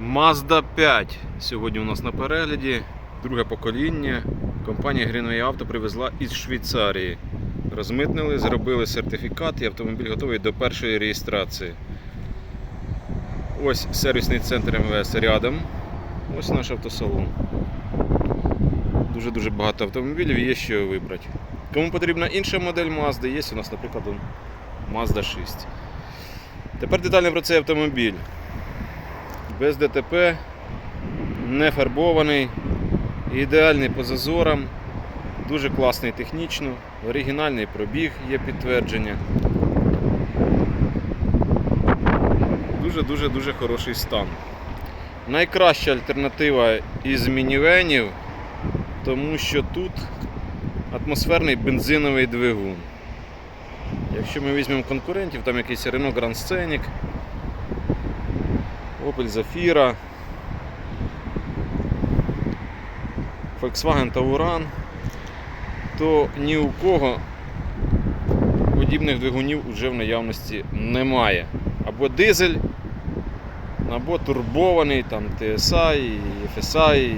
Mazda 5 сьогодні у нас на перегляді. Друге покоління. Компанія Greenway Auto привезла із Швейцарії. Розмитнили, зробили сертифікат і автомобіль готовий до першої реєстрації. Ось сервісний центр МВС рядом. Ось наш автосалон. Дуже-дуже багато автомобілів, є що вибрати. Кому потрібна інша модель Mazda, є у нас, наприклад, Mazda 6. Тепер детально про цей автомобіль. Без ДТП, не фарбований, ідеальний по зазорам, дуже класний технічно, оригінальний пробіг є підтвердження. Дуже-дуже дуже хороший стан. Найкраща альтернатива із мінівенів, тому що тут атмосферний бензиновий двигун. Якщо ми візьмемо конкурентів, там якийсь Renault Grand Scenic, Opel Zafira, Volkswagen Tauran, то ні у кого подібних двигунів вже в наявності немає. Або дизель, або турбований, там TSI, FSI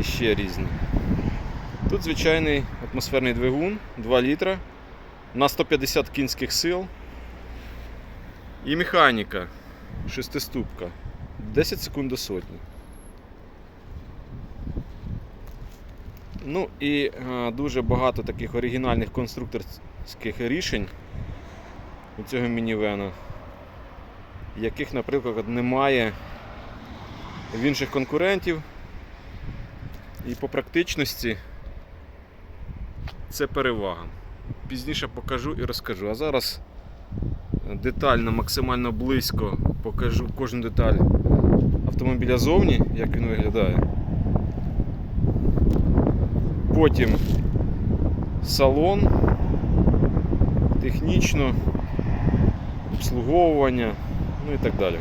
і, ще різні. Тут звичайний атмосферний двигун 2 літра на 150 кінських сил. І механіка шестиступка 10 секунд до сотні. Ну і е, дуже багато таких оригінальних конструкторських рішень у цього мінівена, яких, наприклад, немає в інших конкурентів. І по практичності це перевага. Пізніше покажу і розкажу. А зараз детально, максимально близько покажу кожну деталь автомобіля зовні, як він виглядає. Потім салон, технічно, обслуговування, ну і так далі.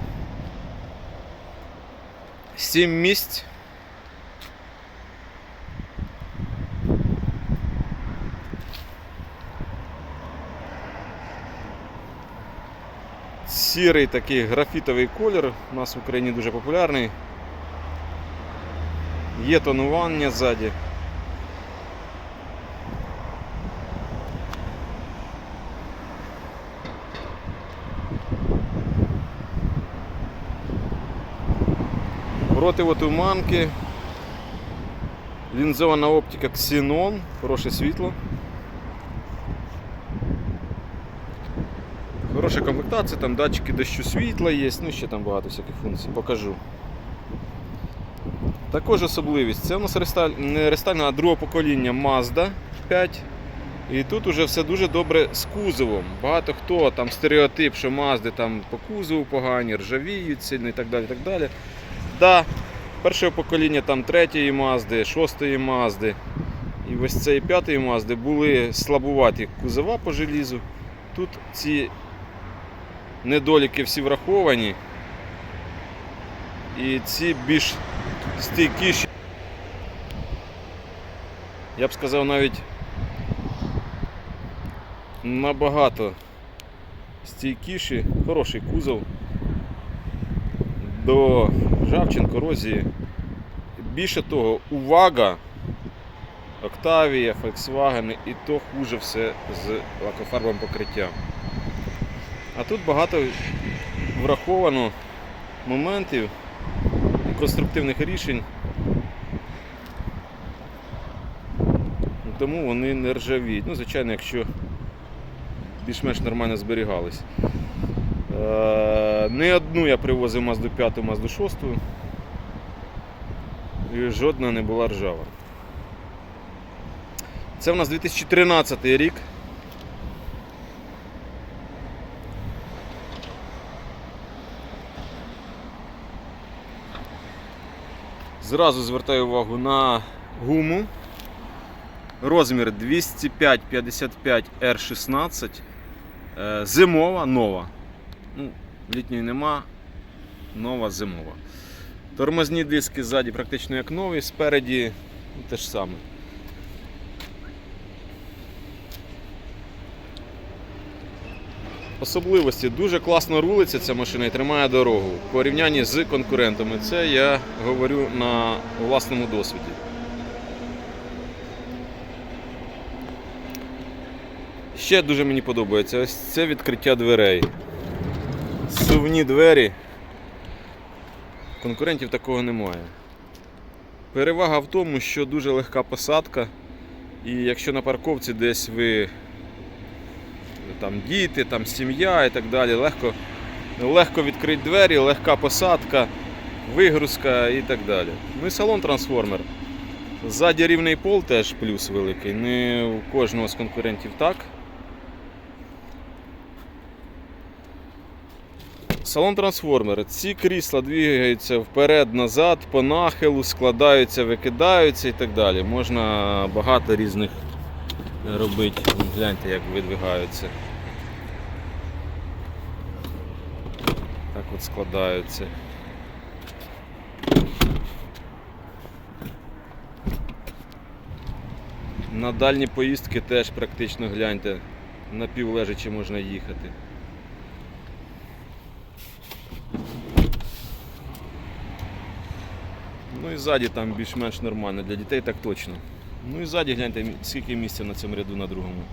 Сім місць. Сірий такий графітовий колір у нас в Україні дуже популярний. Є тонування ззаді. Противотуманки. Лінзована оптика Xenon, хороше світло. Хороша комплектація, там датчики дощу світла є, ну ще там багато всяких функцій, покажу. Також особливість. Це у нас ресталь... не рестайльна, а другого покоління Mazda 5. І тут уже все дуже добре з кузовом. Багато хто там стереотип, що Mazda там по кузову погані, ржавіють сильно і так далі. так далі. Да, першого покоління там третьої Mazda, шостої Mazda і ось цієї п'ятої Mazda були слабуваті кузова по желізу. Тут ці недоліки всі враховані. І ці більш стійкіші. Я б сказав навіть набагато стійкіші, хороший кузов до ржавчин, корозії. Більше того, увага, Octavia, Volkswagen і то хуже все з лакофарбовим покриттям. А тут багато враховано моментів конструктивних рішень, тому вони не ржавіють. Ну, звичайно, якщо більш-менш нормально зберігались. Е, Не одну я привозив Mazda 5, Mazda 6 і жодна не була ржава. Це в нас 2013 рік. Зразу звертаю увагу на гуму. Розмір 205-55 R16. Е, Зимова, нова. Ну, літньої нема, нова зимова. Тормозні диски ззаді практично як нові, спереді те ж саме. Особливості. Дуже класно рулиться ця машина і тримає дорогу в порівнянні з конкурентами. Це я говорю на власному досвіді. Ще дуже мені подобається ось це відкриття дверей. Сувні двері. Конкурентів такого немає. Перевага в тому, що дуже легка посадка. І якщо на парковці десь ви там діти, там сім'я і так далі, легко, легко відкрити двері, легка посадка, вигрузка і так далі. Ну і салон трансформер. Ззаді рівний пол теж плюс великий. Не у кожного з конкурентів так. Салон трансформер. Ці крісла двигаються вперед-назад, по нахилу, складаються, викидаються і так далі. Можна багато різних робити. Гляньте, як видвигаються. Так от складаються. На дальні поїздки теж практично гляньте, напівлежачи можна їхати. Ну і ззаді там більш-менш нормально, для дітей так точно. Ну і ззаді гляньте, скільки місця на цьому ряду на другому.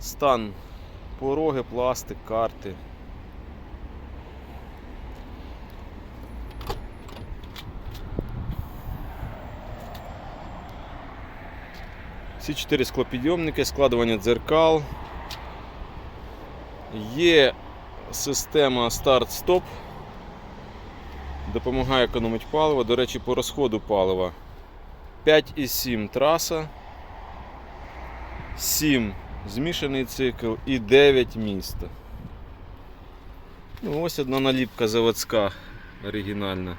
Стан пороги, пластик, карти. Всі чотири склопідйомники, складування дзеркал. Є система старт-стоп. Допомагає економити паливо. До речі, по розходу палива 5,7 траса, 7 змішаний цикл і 9 міста. Ну, ось одна наліпка заводська оригінальна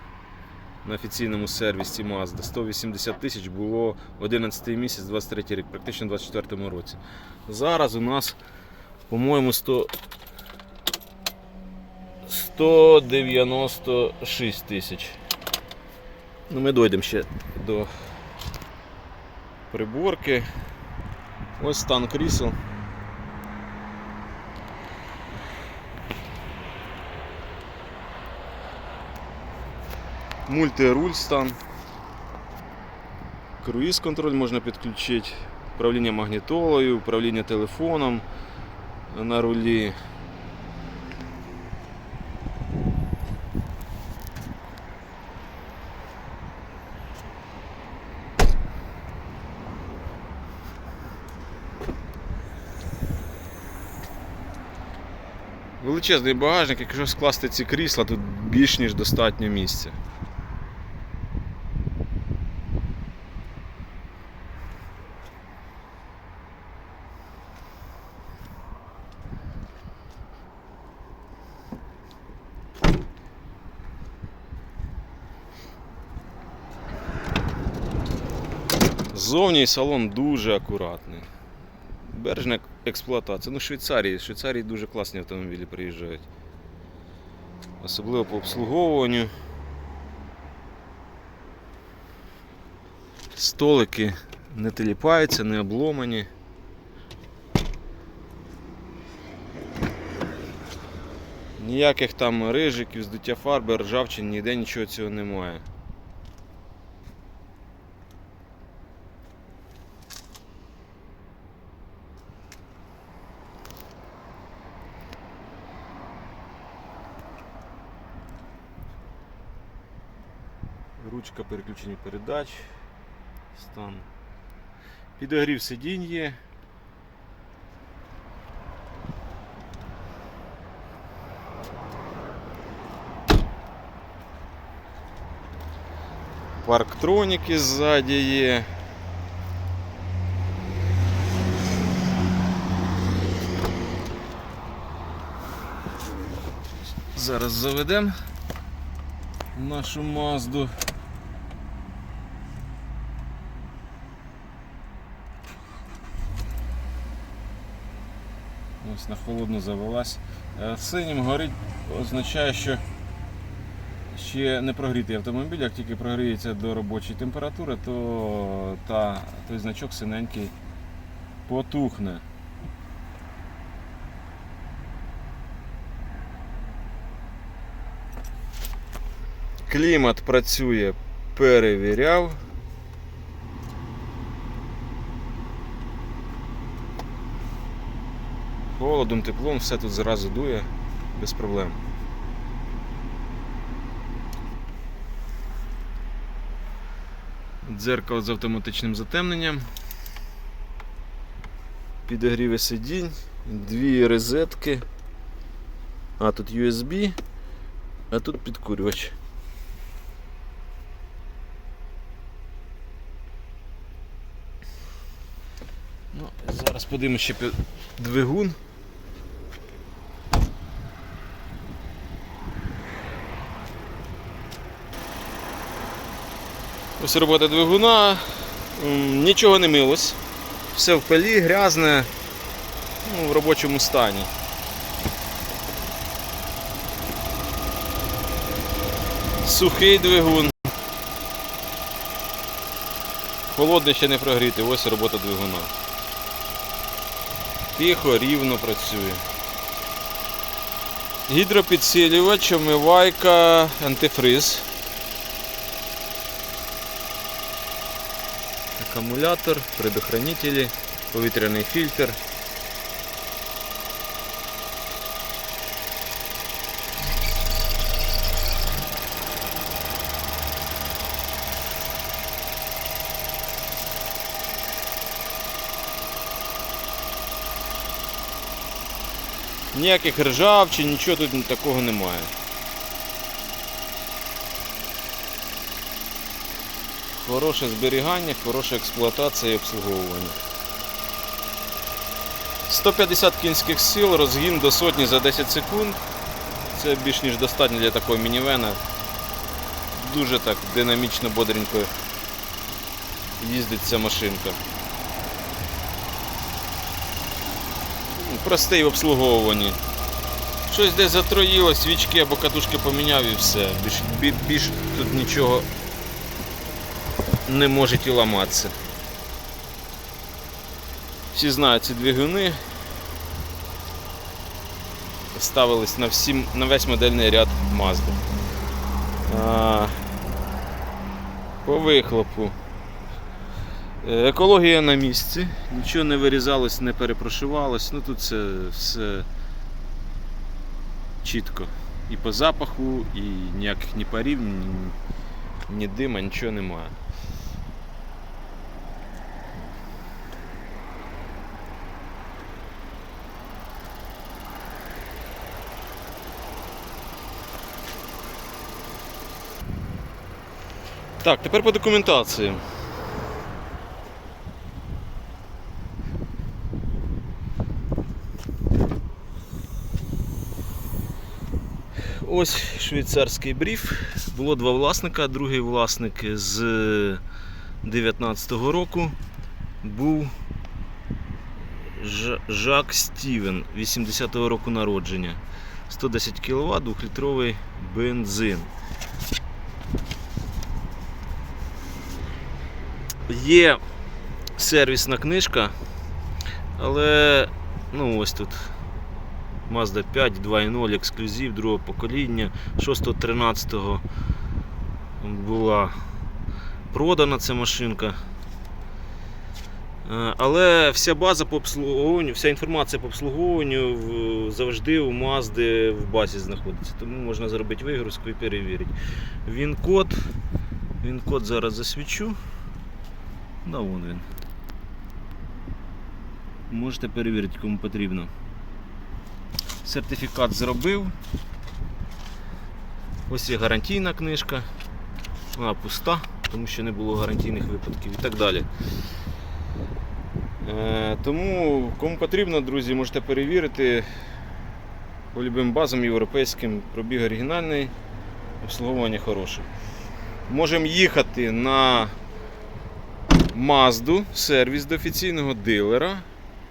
на офіційному сервісі Mazda. 180 тисяч було 11 місяць, 23 рік, практично в 24 році. Зараз у нас, по-моєму, 100, 196 тисяч. Ну, ми дійдемо ще до приборки. Ось стан крісел. Мультируль стан. Круїз контроль можна підключити, управління магнітолою, управління телефоном на рулі. Величезний багажник, якщо скласти ці крісла, тут більш ніж достатньо місця. Зовні салон дуже акуратний. Бережна експлуатація. Ну, Швейцарії. Швейцарії дуже класні автомобілі приїжджають. Особливо по обслуговуванню. Столики не теліпаються, не обломані. Ніяких там рижиків, здуття фарби, ржавчин, ніде нічого цього немає. Ручка переключення передач, стан. Підогрів сидінь є. Парктроніки ззаді є. Зараз заведемо нашу Мазду. Ось на холодну завелась. Е, Синім горить означає, що ще не прогрітий автомобіль, як тільки прогріється до робочої температури, то та, той значок синенький потухне. Клімат працює, перевіряв. Холодом, теплом, все тут зразу дує без проблем. Дзеркало з автоматичним затемненням. Підогріви сидінь, дві розетки. А тут USB, а тут підкурювач. Ну, зараз подивимося ще пі- двигун. Ось робота двигуна. Нічого не милось. Все в пилі, грязне, ну, в робочому стані. Сухий двигун. Холодний ще не прогріти, ось робота двигуна. Тихо, рівно працює. Гідропідсилювач, омивайка, антифриз. Акумулятор, предохранителі, повітряний фільтр. Ніяких ржав чи нічого тут такого немає. Хороше зберігання, хороша експлуатація і обслуговування. 150 кінських сил, розгін до сотні за 10 секунд. Це більш ніж достатньо для такого мінівена. Дуже так динамічно, бодренько їздить ця машинка. Ну, Простий в обслуговуванні. Щось десь затроїло, свічки або катушки поміняв і все. Більш, більш тут нічого не може і ламатися. Всі знають ці двигуни. Ставились на, всім, на весь модельний ряд Mazda. А, по вихлопу. Е, Екологія на місці, нічого не вирізалось, не перепрошивалось. Ну тут це все чітко. І по запаху, і ніяких ні парів, ні, ні дима, нічого немає. Так, тепер по документації. Ось швейцарський бриф. Було два власника. Другий власник з 19-го року був Жак Стівен, 80-го року народження. 110 кВт, 2-літровий бензин. Є сервісна книжка, але ну ось тут Mazda 5 2.0 ексклюзив другого покоління 6-13 була продана ця машинка. Е, Але вся база по обслуговуванню, вся інформація по обслуговуванню завжди у Mazda в базі знаходиться. Тому можна зробити вигрузку і перевірити. Він код. Він код зараз засвічу. Да, вон він. Можете перевірити, кому потрібно. Сертифікат зробив. Ось є гарантійна книжка. Вона пуста, тому що не було гарантійних випадків і так далі. Е, тому, кому потрібно, друзі, можете перевірити по любим базам європейським пробіг оригінальний, обслуговування хороше. Можемо їхати на Мазду, сервіс до офіційного дилера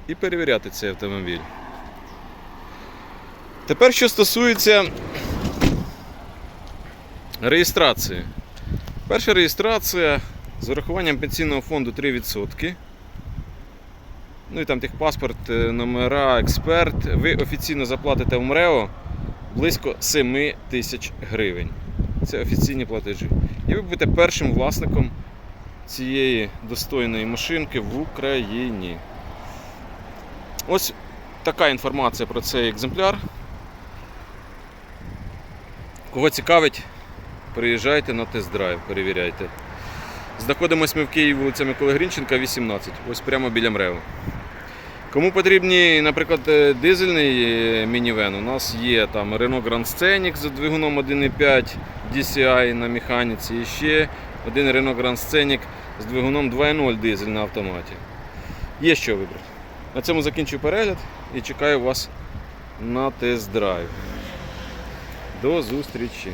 і перевіряти цей автомобіль. Тепер, що стосується реєстрації. Перша реєстрація з урахуванням пенсійного фонду 3%. Ну і там техпаспорт, е, номера, експерт. Ви офіційно заплатите в МРЕО близько 7 тисяч гривень. Це офіційні платежі. І ви будете першим власником цієї достойної машинки в Україні. Ось така інформація про цей екземпляр. Кого цікавить, приїжджайте на тест-драйв, перевіряйте. Знаходимось ми в Києві вулиця Миколи Грінченка, 18, ось прямо біля МРЕВ. Кому потрібні, наприклад, е, дизельний е, мінівен, у нас є там Renault Grand Scenic з двигуном 1.5 DCI на механіці і ще один Renault Grand Scenic з двигуном 2.0 дизель на автоматі. Є що вибрати. На цьому закінчую перегляд і чекаю вас на тест-драйв. До зустрічі!